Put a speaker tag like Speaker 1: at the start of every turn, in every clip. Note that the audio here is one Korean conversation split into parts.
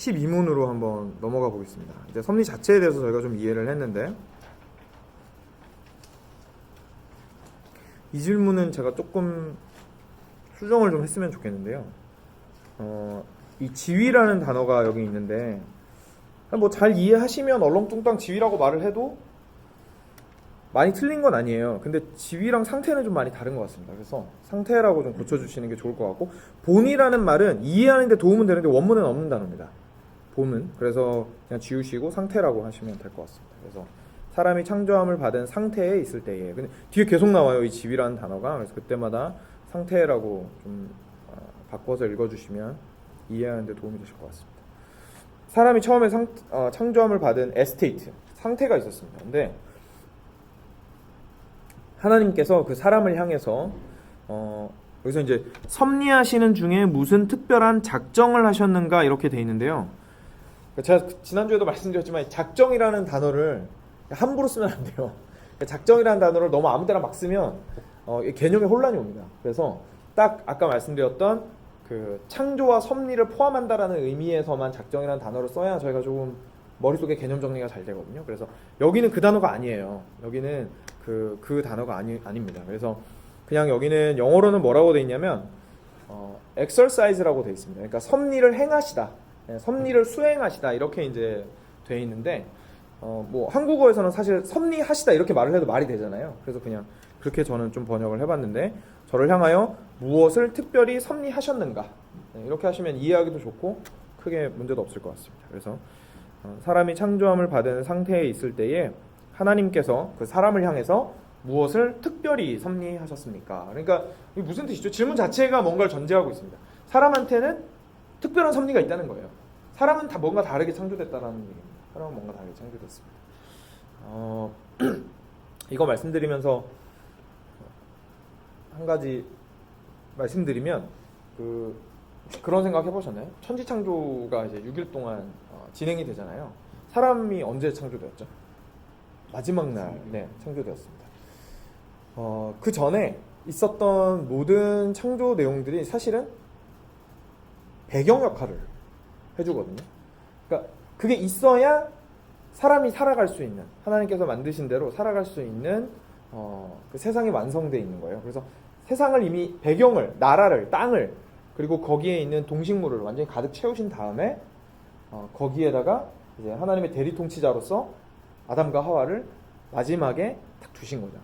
Speaker 1: 12문으로 한번 넘어가 보겠습니다. 이제 섭리 자체에 대해서 저희가 좀 이해를 했는데 이 질문은 제가 조금 수정을 좀 했으면 좋겠는데요. 어, 이 지위라는 단어가 여기 있는데 뭐 잘 이해하시면 얼렁뚱땅 지위라고 말을 해도 많이 틀린 건 아니에요. 근데 지위랑 상태는 좀 많이 다른 것 같습니다. 그래서 상태라고 좀 고쳐주시는 게 좋을 것 같고 본이라는 말은 이해하는데 도움은 되는데 원문은 없는 단어입니다. 본은 그래서 그냥 지우시고 상태라고 하시면 될 것 같습니다. 그래서 사람이 창조함을 받은 상태에 있을 때에 근데 뒤에 계속 나와요 이 지위라는 단어가 그래서 그때마다 상태라고 좀 어, 바꿔서 읽어주시면 이해하는데 도움이 되실 것 같습니다. 사람이 처음에 상, 어, 창조함을 받은 에스테이트 상태가 있었습니다. 근데 하나님께서 그 사람을 향해서 어, 여기서 이제 섭리하시는 중에 무슨 특별한 작정을 하셨는가 이렇게 돼 있는데요. 제가 지난주에도 말씀드렸지만 작정이라는 단어를 함부로 쓰면 안 돼요. 작정이라는 단어를 너무 아무 데나 막 쓰면 어, 이 개념에 혼란이 옵니다. 그래서 딱 아까 말씀드렸던 그 창조와 섭리를 포함한다라는 의미에서만 작정이라는 단어를 써야 저희가 조금 머릿속에 개념 정리가 잘 되거든요. 그래서 여기는 그 단어가 아니에요. 여기는 그, 그 단어가 아니, 아닙니다. 그래서 그냥 여기는 영어로는 뭐라고 돼 있냐면 어, exercise라고 돼 있습니다. 그러니까 섭리를 행하시다. 예, 섭리를 수행하시다. 이렇게 이제 돼 있는데 어, 뭐 한국어에서는 사실 섭리하시다 이렇게 말을 해도 말이 되잖아요. 그래서 그냥 그렇게 저는 좀 번역을 해봤는데 저를 향하여 무엇을 특별히 섭리하셨는가 네, 이렇게 하시면 이해하기도 좋고 크게 문제도 없을 것 같습니다. 그래서 어, 사람이 창조함을 받은 상태에 있을 때에 하나님께서 그 사람을 향해서 무엇을 특별히 섭리하셨습니까? 그러니까 무슨 뜻이죠? 질문 자체가 뭔가를 전제하고 있습니다. 사람한테는 특별한 섭리가 있다는 거예요. 사람은 다 뭔가 다르게 창조됐다라는 얘기입니다. 사람은 뭔가 다르게 창조됐습니다. 어, 이거 말씀드리면서 한 가지 말씀드리면 그 그런 생각 해보셨나요? 천지 창조가 이제 6일 동안 어, 진행이 되잖아요. 사람이 언제 창조되었죠? 마지막 날, 네, 창조되었습니다. 어, 그 전에 있었던 모든 창조 내용들이 사실은 배경 역할을 해주거든요. 그러니까 그게 있어야 사람이 살아갈 수 있는 하나님께서 만드신 대로 살아갈 수 있는 어, 그 세상이 완성되어 있는 거예요. 그래서 세상을 이미 배경을 나라를 땅을 그리고 거기에 있는 동식물을 완전히 가득 채우신 다음에 어, 거기에다가 이제 하나님의 대리 통치자로서 아담과 하와를 마지막에 딱 두신 거죠.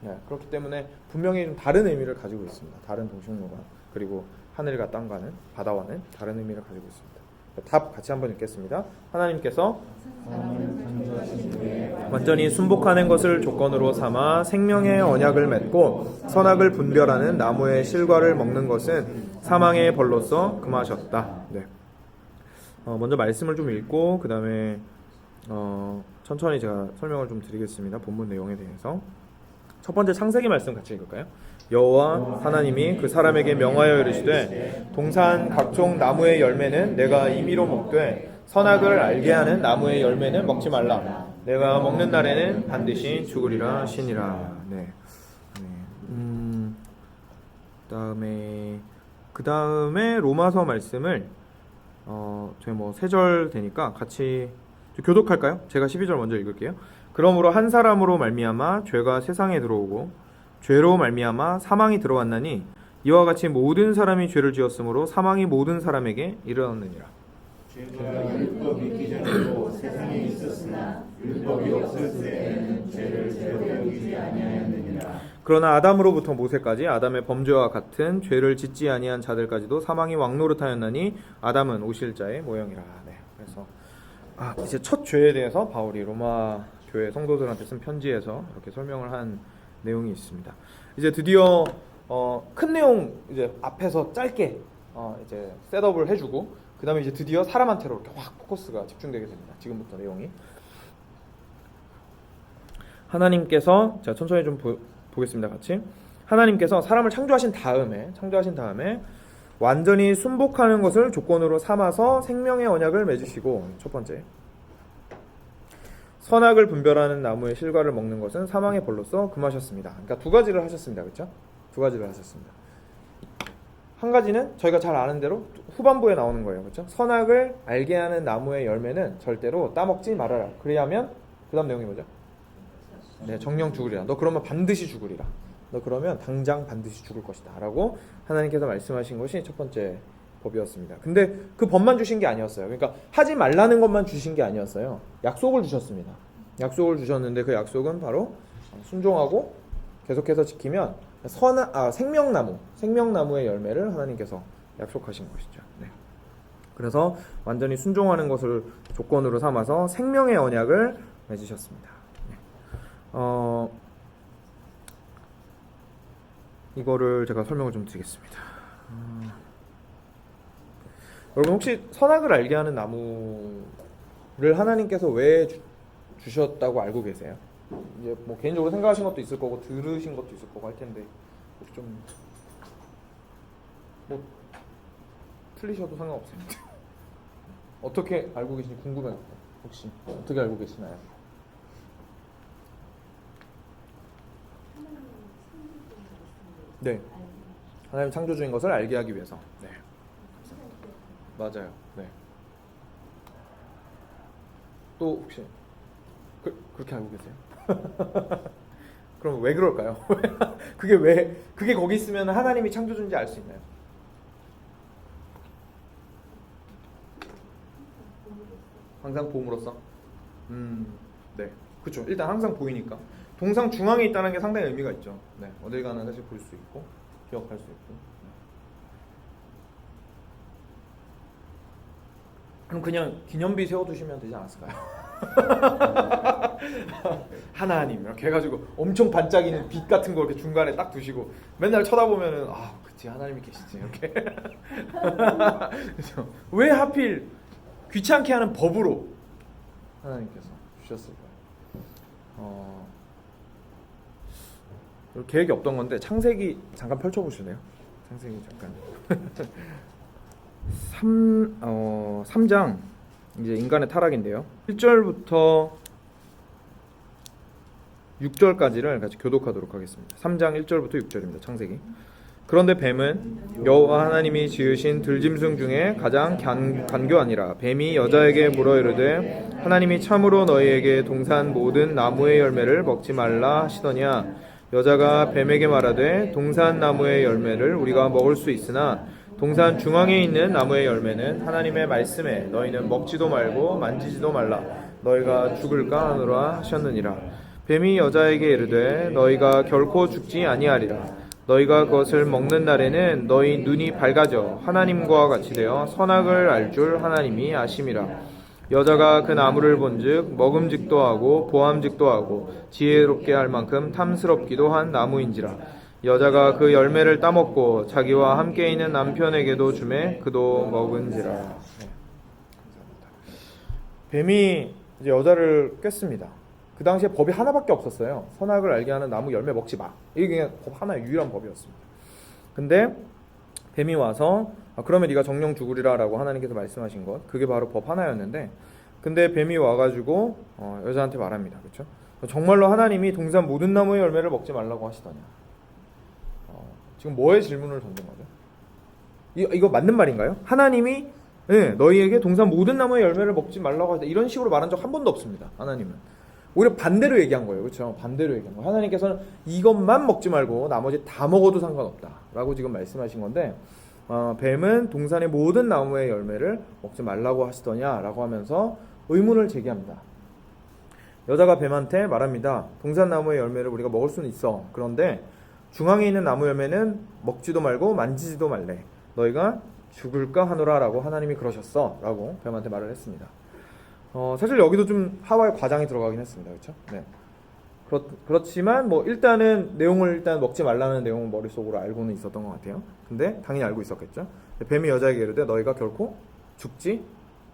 Speaker 1: 네, 그렇기 때문에 분명히 좀 다른 의미를 가지고 있습니다. 다른 동식물과 그리고 하늘과 땅과는 바다와는 다른 의미를 가지고 있습니다. 답 같이 한번 읽겠습니다. 하나님께서 완전히 순복하는 것을 조건으로 삼아 생명의 언약을 맺고 선악을 분별하는 나무의 실과를 먹는 것은 사망의 벌로서 금하셨다. 네. 어, 먼저 말씀을 좀 읽고 그 다음에 어, 천천히 제가 설명을 좀 드리겠습니다. 본문 내용에 대해서 첫 번째 창세기 말씀 같이 읽을까요? 여호와 하나님이 그 사람에게 명하여 이르시되 동산 각종 나무의 열매는 내가 임의로 먹되 선악을 알게 하는 나무의 열매는 먹지 말라. 내가 먹는 날에는 반드시 죽으리라 신이라. 네. 네. 음, 그다음에 그 다음에 로마서 말씀을 어, 저희 뭐 세 절 되니까 같이 좀 교독할까요? 제가 12절 먼저 읽을게요. 그러므로 한 사람으로 말미암아 죄가 세상에 들어오고 죄로 말미암아 사망이 들어왔나니 이와 같이 모든 사람이 죄를 지었으므로 사망이 모든 사람에게 이르렀느니라.
Speaker 2: 죄가 율법이 있기 전에도 세상에 있었으나 율법이 없을 때에는 죄를 죄로 여기지 아니하였느니라.
Speaker 1: 그러나 아담으로부터 모세까지 아담의 범죄와 같은 죄를 짓지 아니한 자들까지도 사망이 왕노릇하였나니 아담은 오실 자의 모형이라. 네. 그래서 아, 이제 첫 죄에 대해서 바울이 로마 교회 성도들한테 쓴 편지에서 이렇게 설명을 한 내용이 있습니다. 이제 드디어 어, 큰 내용 이제 앞에서 짧게 어, 이제 셋업을 해주고 그 다음에 이제 드디어 사람한테로 이렇게 확 포커스가 집중되게 됩니다. 지금부터 내용이 하나님께서 제가 천천히 좀 보, 보겠습니다. 같이 하나님께서 사람을 창조하신 다음에 창조하신 다음에 완전히 순복하는 것을 조건으로 삼아서 생명의 언약을 맺으시고 첫 번째 선악을 분별하는 나무의 실과를 먹는 것은 사망의 벌로서 금하셨습니다. 그러니까 두 가지를 하셨습니다. 그렇죠? 두 가지를 하셨습니다. 한 가지는 저희가 잘 아는 대로 후반부에 나오는 거예요. 그렇죠? 선악을 알게 하는 나무의 열매는 절대로 따먹지 말아라. 그래야면 그다음 내용이 뭐죠? 네, 정령 죽으리라. 너 그러면 반드시 죽으리라. 너 그러면 당장 반드시 죽을 것이다 라고 하나님께서 말씀하신 것이 첫 번째 법이었습니다. 근데 그 법만 주신 게 아니었어요. 그러니까 하지 말라는 것만 주신 게 아니었어요. 약속을 주셨습니다. 약속을 주셨는데 그 약속은 바로 순종하고 계속해서 지키면 선 아, 생명나무, 생명나무의 열매를 하나님께서 약속하신 것이죠. 네. 그래서 완전히 순종하는 것을 조건으로 삼아서 생명의 언약을 맺으셨습니다. 네. 어, 이거를 제가 설명을 좀 드리겠습니다. 음, 여러분 혹시 선악을 알게 하는 나무를 하나님께서 왜 주, 주셨다고 알고 계세요? 이제 뭐 개인적으로 생각하신 것도 있을 거고 들으신 것도 있을 거고 할 텐데 혹시 좀뭐 틀리셔도 상관없습니다. 어떻게 알고 계신지 궁금해요. 혹시 어떻게 알고 계시나요? 네. 하나님 창조주인 것을 알게 하기 위해서. 네. 맞아요. 네. 또 혹시 그, 그렇게 알고 계세요? 그럼 왜 그럴까요? 그게 왜 그게 거기 있으면 하나님이 창조주인지 알 수 있나요? 항상 보험으로써. 음, 네, 그렇죠. 일단 항상 보이니까 동상 중앙에 있다는 게 상당히 의미가 있죠. 네, 어딜 가나 사실 볼 수 있고 기억할 수 있고. 그럼 그냥 기념비 세워두시면 되지 않았을까요? 하나님 이렇게 해가지고 엄청 반짝이는 빛 같은 거 이렇게 중간에 딱 두시고 맨날 쳐다보면은 아 그치 하나님이 계시지 이렇게 왜 하필 귀찮게 하는 법으로 하나님께서 주셨을까요? 어, 계획이 없던 건데 창세기 잠깐 펼쳐보실래요? 창세기 잠깐 3, 어, 3장 이제 인간의 타락인데요. 1절부터 6절까지를 같이 교독하도록 하겠습니다. 3장 1절부터 6절입니다 창세기. 그런데 뱀은 여호와 하나님이 지으신 들짐승 중에 가장 간, 간교하니라 뱀이 여자에게 물어 이르되 하나님이 참으로 너희에게 동산 모든 나무의 열매를 먹지 말라 하시더냐? 여자가 뱀에게 말하되 동산 나무의 열매를 우리가 먹을 수 있으나 동산 중앙에 있는 나무의 열매는 하나님의 말씀에 너희는 먹지도 말고 만지지도 말라 너희가 죽을까 하노라 하셨느니라 뱀이 여자에게 이르되 너희가 결코 죽지 아니하리라 너희가 그것을 먹는 날에는 너희 눈이 밝아져 하나님과 같이 되어 선악을 알 줄 하나님이 아심이라. 여자가 그 나무를 본즉 먹음직도 하고 보암직도 하고 지혜롭게 할 만큼 탐스럽기도 한 나무인지라. 여자가 그 열매를 따먹고 자기와 함께 있는 남편에게도 주매 그도 먹은지라. 뱀이 이제 여자를 깼습니다. 그 당시에 법이 하나밖에 없었어요. 선악을 알게 하는 나무 열매 먹지 마. 이게 그냥 법 하나의 유일한 법이었습니다. 근데 뱀이 와서 아, 그러면 네가 정령 죽으리라라고 하나님께서 말씀하신 것 그게 바로 법 하나였는데 근데 뱀이 와가지고 어, 여자한테 말합니다. 그렇죠? 정말로 하나님이 동산 모든 나무의 열매를 먹지 말라고 하시더냐? 어, 지금 뭐의 질문을 던진 거죠? 이, 이거 맞는 말인가요? 하나님이 네, 너희에게 동산 모든 나무의 열매를 먹지 말라고 하시다 이런 식으로 말한 적 한 번도 없습니다. 하나님은 오히려 반대로 얘기한 거예요. 그렇죠? 반대로 얘기한 거예요. 하나님께서는 이것만 먹지 말고 나머지 다 먹어도 상관없다라고 지금 말씀하신 건데 어, 뱀은 동산의 모든 나무의 열매를 먹지 말라고 하시더냐라고 하면서 의문을 제기합니다. 여자가 뱀한테 말합니다. 동산 나무의 열매를 우리가 먹을 수는 있어. 그런데 중앙에 있는 나무 열매는 먹지도 말고 만지지도 말래. 너희가 죽을까 하노라라고 하나님이 그러셨어라고 뱀한테 말을 했습니다. 어, 사실 여기도 좀 하와의 과장이 들어가긴 했습니다. 그렇죠? 네. 그렇, 그렇지만 뭐 일단은 내용을 일단 먹지 말라는 내용은 머릿속으로 알고는 있었던 것 같아요. 근데 당연히 알고 있었겠죠. 뱀이 여자에게 이르되 너희가 결코 죽지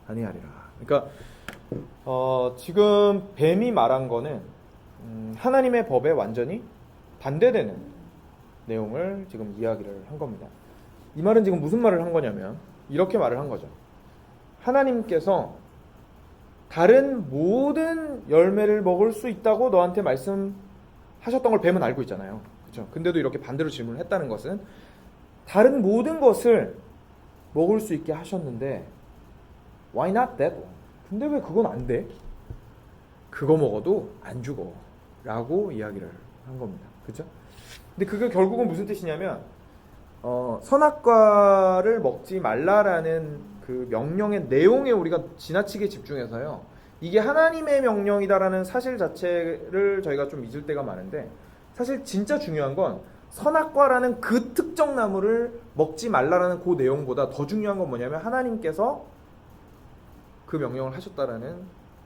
Speaker 1: 아니하리라. 그러니까 어, 지금 뱀이 말한 거는 음, 하나님의 법에 완전히 반대되는 내용을 지금 이야기를 한 겁니다. 이 말은 지금 무슨 말을 한 거냐면 이렇게 말을 한 거죠. 하나님께서 다른 모든 열매를 먹을 수 있다고 너한테 말씀하셨던 걸 뱀은 알고 있잖아요. 그렇죠? 근데도 이렇게 반대로 질문을 했다는 것은 다른 모든 것을 먹을 수 있게 하셨는데 why not that? 근데 왜 그건 안 돼? 그거 먹어도 안 죽어 라고 이야기를 한 겁니다. 그죠? 근데 그게 결국은 무슨 뜻이냐면 어, 선악과를 먹지 말라라는 그 명령의 내용에 우리가 지나치게 집중해서요. 이게 하나님의 명령이다라는 사실 자체를 저희가 좀 잊을 때가 많은데 사실 진짜 중요한 건 선악과라는 그 특정 나무를 먹지 말라라는 그 내용보다 더 중요한 건 뭐냐면 하나님께서 그 명령을 하셨다라는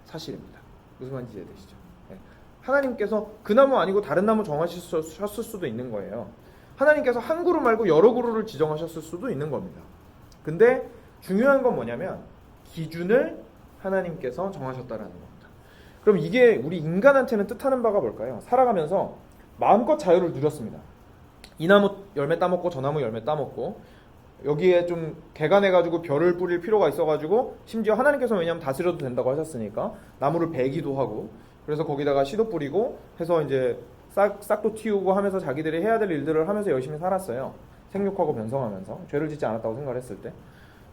Speaker 1: 사실입니다. 무슨 말인지 이해되시죠? 네. 하나님께서 그 나무 아니고 다른 나무 정하셨을 수도 있는 거예요. 하나님께서 한 그루 말고 여러 그루를 지정하셨을 수도 있는 겁니다. 근데 중요한 건 뭐냐면 기준을 하나님께서 정하셨다라는 겁니다. 그럼 이게 우리 인간한테는 뜻하는 바가 뭘까요? 살아가면서 마음껏 자유를 누렸습니다. 이 나무 열매 따먹고 저 나무 열매 따먹고 여기에 좀 개간해가지고 별을 뿌릴 필요가 있어가지고 심지어 하나님께서 왜냐하면 다스려도 된다고 하셨으니까 나무를 베기도 하고 그래서 거기다가 씨도 뿌리고 해서 이제 싹, 싹도 틔우고 하면서 자기들이 해야 될 일들을 하면서 열심히 살았어요. 생육하고 변성하면서 죄를 짓지 않았다고 생각을 했을 때.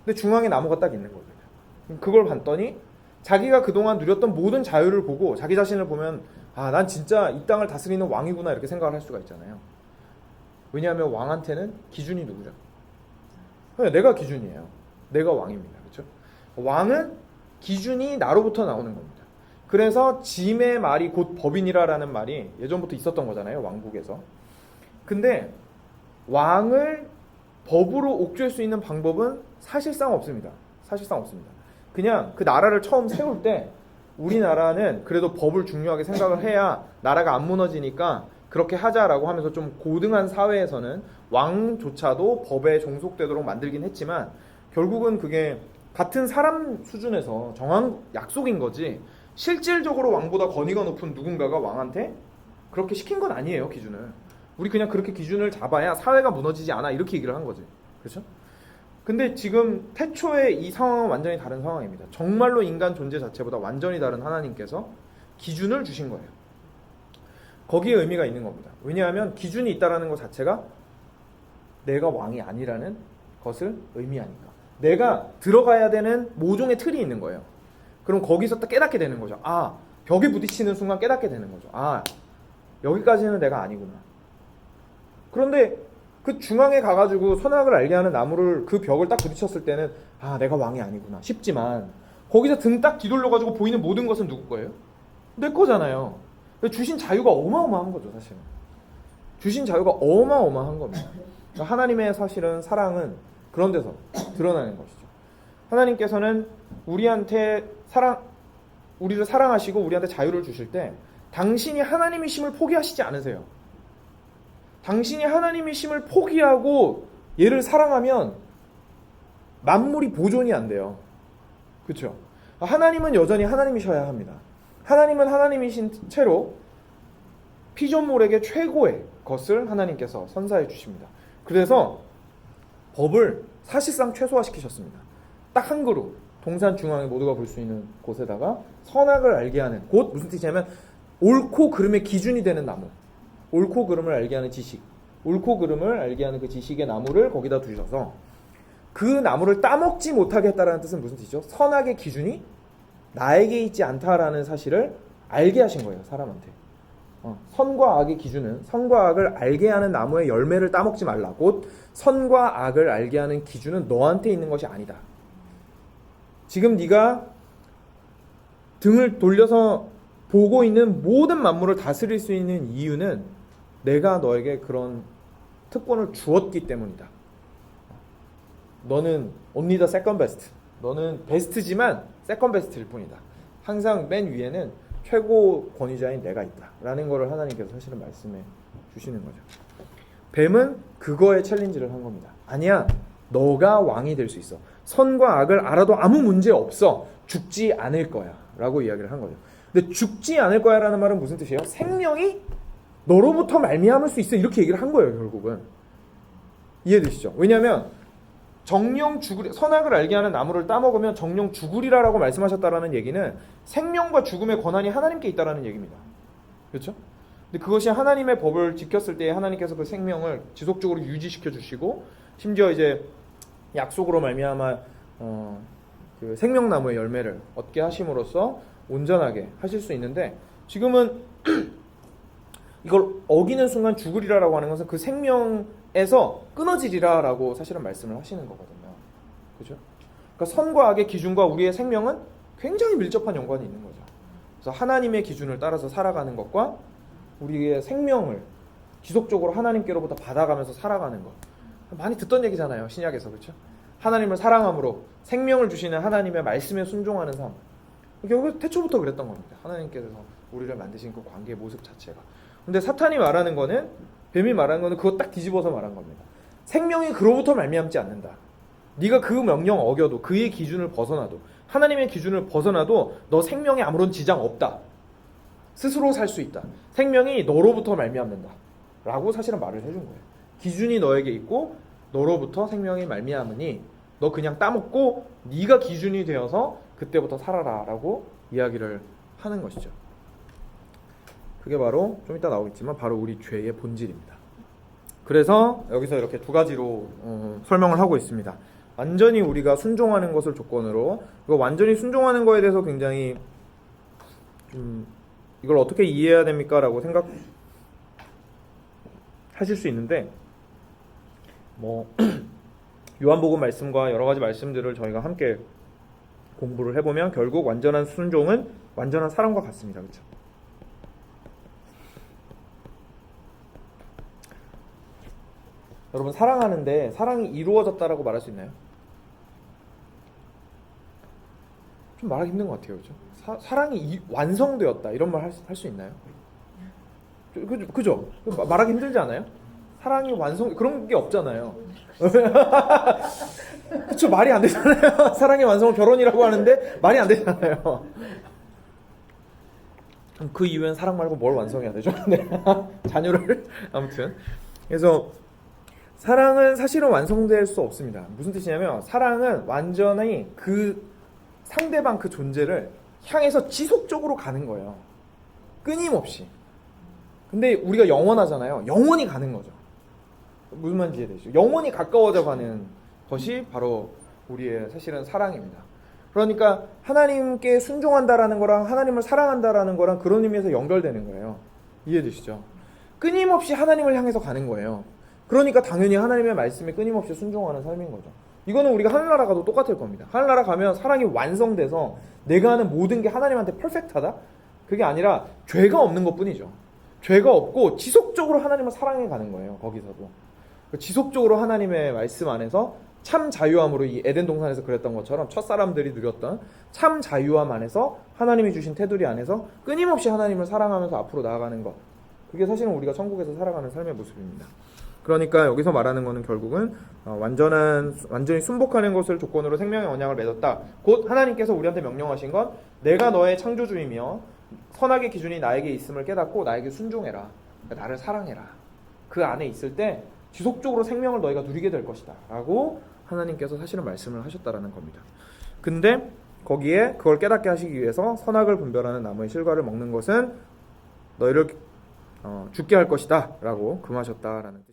Speaker 1: 근데 중앙에 나무가 딱 있는 거예요. 그걸 봤더니 자기가 그동안 누렸던 모든 자유를 보고 자기 자신을 보면 아, 난 진짜 이 땅을 다스리는 왕이구나 이렇게 생각을 할 수가 있잖아요. 왜냐하면 왕한테는 기준이 누구죠? 내가 기준이에요. 내가 왕입니다. 그렇죠? 왕은 기준이 나로부터 나오는 겁니다. 그래서 짐의 말이 곧 법인이라라는 말이 예전부터 있었던 거잖아요. 왕국에서. 근데 왕을 법으로 옥죄할 수 있는 방법은 사실상 없습니다. 사실상 없습니다. 그냥 그 나라를 처음 세울 때 우리나라는 그래도 법을 중요하게 생각을 해야 나라가 안 무너지니까 그렇게 하자라고 하면서 좀 고등한 사회에서는 왕조차도 법에 종속되도록 만들긴 했지만 결국은 그게 같은 사람 수준에서 정한 약속인 거지 실질적으로 왕보다 권위가 높은 누군가가 왕한테 그렇게 시킨 건 아니에요 기준을 우리 그냥 그렇게 기준을 잡아야 사회가 무너지지 않아 이렇게 얘기를 한 거지 그렇죠? 근데 지금 태초의 이 상황은 완전히 다른 상황입니다 정말로 인간 존재 자체보다 완전히 다른 하나님께서 기준을 주신 거예요 거기에 의미가 있는 겁니다. 왜냐하면 기준이 있다라는 것 자체가 내가 왕이 아니라는 것을 의미하니까. 내가 들어가야 되는 모종의 틀이 있는 거예요. 그럼 거기서 딱 깨닫게 되는 거죠. 아, 벽에 부딪히는 순간 깨닫게 되는 거죠. 아, 여기까지는 내가 아니구나. 그런데 그 중앙에 가가지고 선악을 알게 하는 나무를 그 벽을 딱 부딪혔을 때는 아, 내가 왕이 아니구나 싶지만 거기서 등 딱 뒤돌려가지고 보이는 모든 것은 누구 거예요? 내 거잖아요. 주신 자유가 어마어마한 거죠, 사실은. 주신 자유가 어마어마한 겁니다. 그러니까 하나님의 사실은 사랑은 그런 데서 드러나는 것이죠. 하나님께서는 우리한테 사랑, 우리를 사랑하시고 우리한테 자유를 주실 때 당신이 하나님이심을 포기하시지 않으세요. 당신이 하나님이심을 포기하고 얘를 사랑하면 만물이 보존이 안 돼요. 그렇죠? 하나님은 여전히 하나님이셔야 합니다. 하나님은 하나님이신 채로 피조물에게 최고의 것을 하나님께서 선사해 주십니다. 그래서 법을 사실상 최소화시키셨습니다. 딱 한 그루 동산 중앙에 모두가 볼 수 있는 곳에다가 선악을 알게 하는 곧 무슨 뜻이냐면 옳고 그름의 기준이 되는 나무. 옳고 그름을 알게 하는 지식. 옳고 그름을 알게 하는 그 지식의 나무를 거기다 두셔서 그 나무를 따먹지 못하게 했다라는 뜻은 무슨 뜻이죠? 선악의 기준이 나에게 있지 않다라는 사실을 알게 하신 거예요 사람한테. 어, 선과 악의 기준은 선과 악을 알게 하는 나무의 열매를 따먹지 말라. 곧 선과 악을 알게 하는 기준은 너한테 있는 것이 아니다 지금 네가 등을 돌려서 보고 있는 모든 만물을 다스릴 수 있는 이유는 내가 너에게 그런 특권을 주었기 때문이다 너는 only the second best 너는 베스트지만 세컨 베스트일 뿐이다. 항상 맨 위에는 최고 권위자인 내가 있다 라는 것을 하나님께서 사실은 말씀해 주시는 거죠. 뱀은 그거에 챌린지를 한 겁니다. 아니야, 너가 왕이 될 수 있어. 선과 악을 알아도 아무 문제 없어. 죽지 않을 거야 라고 이야기를 한 거죠. 근데 죽지 않을 거야 라는 말은 무슨 뜻이에요? 생명이 너로부터 말미암을 수 있어 이렇게 얘기를 한 거예요 결국은 이해되시죠? 왜냐하면 정령 죽으리 선악을 알게 하는 나무를 따먹으면 정령 죽으리라라고 말씀하셨다라는 얘기는 생명과 죽음의 권한이 하나님께 있다라는 얘기입니다. 그렇죠? 근데 그것이 하나님의 법을 지켰을 때 하나님께서 그 생명을 지속적으로 유지시켜 주시고 심지어 이제 약속으로 말미암아 어, 그 생명나무의 열매를 얻게 하심으로써 온전하게 하실 수 있는데 지금은 이걸 어기는 순간 죽으리라라고 하는 것은 그 생명에서 끊어지리라라고 사실은 말씀을 하시는 거거든요. 그죠? 그러니까 선과 악의 기준과 우리의 생명은 굉장히 밀접한 연관이 있는 거죠. 그래서 하나님의 기준을 따라서 살아가는 것과 우리의 생명을 지속적으로 하나님께로부터 받아가면서 살아가는 것. 많이 듣던 얘기잖아요. 신약에서 그렇죠? 하나님을 사랑함으로 생명을 주시는 하나님의 말씀에 순종하는 삶. 결국 태초부터 그랬던 겁니다. 하나님께서 우리를 만드신 그 관계의 모습 자체가. 근데 사탄이 말하는 거는 뱀이 말하는 거는 그거 딱 뒤집어서 말한 겁니다. 생명이 그로부터 말미암지 않는다. 네가 그 명령 어겨도 그의 기준을 벗어나도 하나님의 기준을 벗어나도 너 생명에 아무런 지장 없다. 스스로 살 수 있다. 생명이 너로부터 말미암는다. 라고 사실은 말을 해준 거예요. 기준이 너에게 있고 너로부터 생명이 말미암으니 너 그냥 따먹고 네가 기준이 되어서 그때부터 살아라라고 이야기를 하는 것이죠. 그게 바로 좀 이따 나오겠지만 바로 우리 죄의 본질입니다. 그래서 여기서 이렇게 두 가지로 어, 설명을 하고 있습니다. 완전히 우리가 순종하는 것을 조건으로 이거 완전히 순종하는 거에 대해서 굉장히 좀 이걸 어떻게 이해해야 됩니까라고 생각 하실 수 있는데 뭐 요한복음 말씀과 여러 가지 말씀들을 저희가 함께 공부를 해보면 결국 완전한 순종은 완전한 사랑과 같습니다. 그렇죠? 여러분 사랑하는데 사랑이 이루어졌다라고 말할 수 있나요? 좀 말하기 힘든 것 같아요, 그죠? 사, 사랑이 이- 완성되었다 이런 말 할 수 있나요? 저- 그죠? 그죠? 그 마- 말하기 힘들지 않아요? 사랑이 완성 그런 게 없잖아요. 그쵸 말이 안 되잖아요. 사랑의 완성은 결혼이라고 하는데 말이 안 되잖아요. 그럼 그 이후엔 사랑 말고 뭘 완성해야 되죠? 네. 자녀를 아무튼 그래서 사랑은 사실은 완성될 수 없습니다. 무슨 뜻이냐면 사랑은 완전히 그 상대방 그 존재를 향해서 지속적으로 가는 거예요. 끊임없이. 근데 우리가 영원하잖아요. 영원히 가는 거죠. 무슨 말인지 이해되시죠? 영원히 가까워져 가는 것이 바로 우리의 사실은 사랑입니다. 그러니까 하나님께 순종한다라는 거랑 하나님을 사랑한다라는 거랑 그런 의미에서 연결되는 거예요. 이해되시죠? 끊임없이 하나님을 향해서 가는 거예요. 그러니까 당연히 하나님의 말씀에 끊임없이 순종하는 삶인 거죠. 이거는 우리가 하늘나라 가도 똑같을 겁니다. 하늘나라 가면 사랑이 완성돼서 내가 하는 모든 게 하나님한테 퍼펙트하다? 그게 아니라 죄가 없는 것 뿐이죠. 죄가 없고 지속적으로 하나님을 사랑해 가는 거예요. 거기서도. 지속적으로 하나님의 말씀 안에서 참 자유함으로 이 에덴 동산에서 그랬던 것처럼 첫 사람들이 누렸던 참 자유함 안에서 하나님이 주신 테두리 안에서 끊임없이 하나님을 사랑하면서 앞으로 나아가는 것. 그게 사실은 우리가 천국에서 살아가는 삶의 모습입니다. 그러니까 여기서 말하는 것은 결국은 어, 완전한 완전히 순복하는 것을 조건으로 생명의 언약을 맺었다. 곧 하나님께서 우리한테 명령하신 건 내가 너의 창조주이며 선악의 기준이 나에게 있음을 깨닫고 나에게 순종해라. 그러니까 나를 사랑해라. 그 안에 있을 때 지속적으로 생명을 너희가 누리게 될 것이다. 라고 하나님께서 사실은 말씀을 하셨다라는 겁니다. 근데 거기에 그걸 깨닫게 하시기 위해서 선악을 분별하는 나무의 실과를 먹는 것은 너희를 어, 죽게 할 것이다. 라고 금하셨다라는.